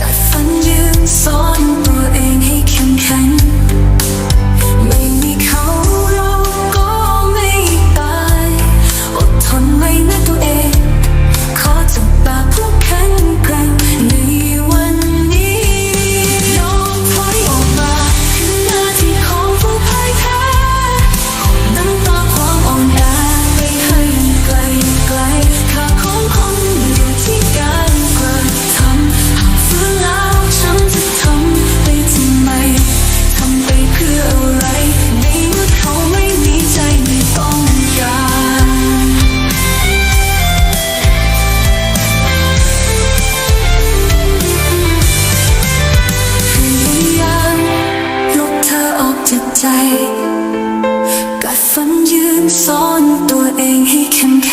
กัดฟันยืนสอนตัวเองให้เข้มแข็งไม่มีเขาเราก็ไม่ตาย อดทนไว้นะตัวเอง son, do it, and he can.